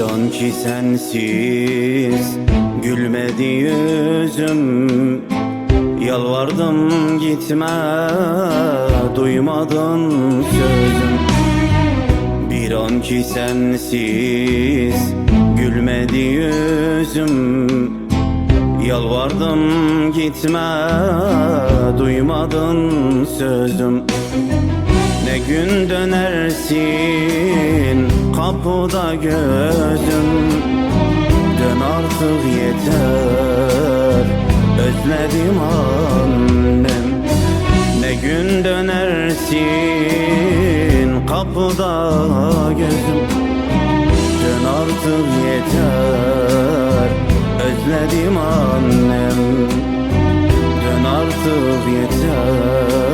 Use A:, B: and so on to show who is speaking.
A: Bir an ki sensiz gülmedi yüzüm. Yalvardım gitme duymadın sözüm. Bir an ki sensiz gülmedi yüzüm. Yalvardım gitme duymadın sözüm. Ne gün dönersin kapıda gözüm Dön artık yeter. Özledim annem. Ne gün dönersin kapıda gözüm. Dön artık yeter. Özledim annem. Dön artık yeter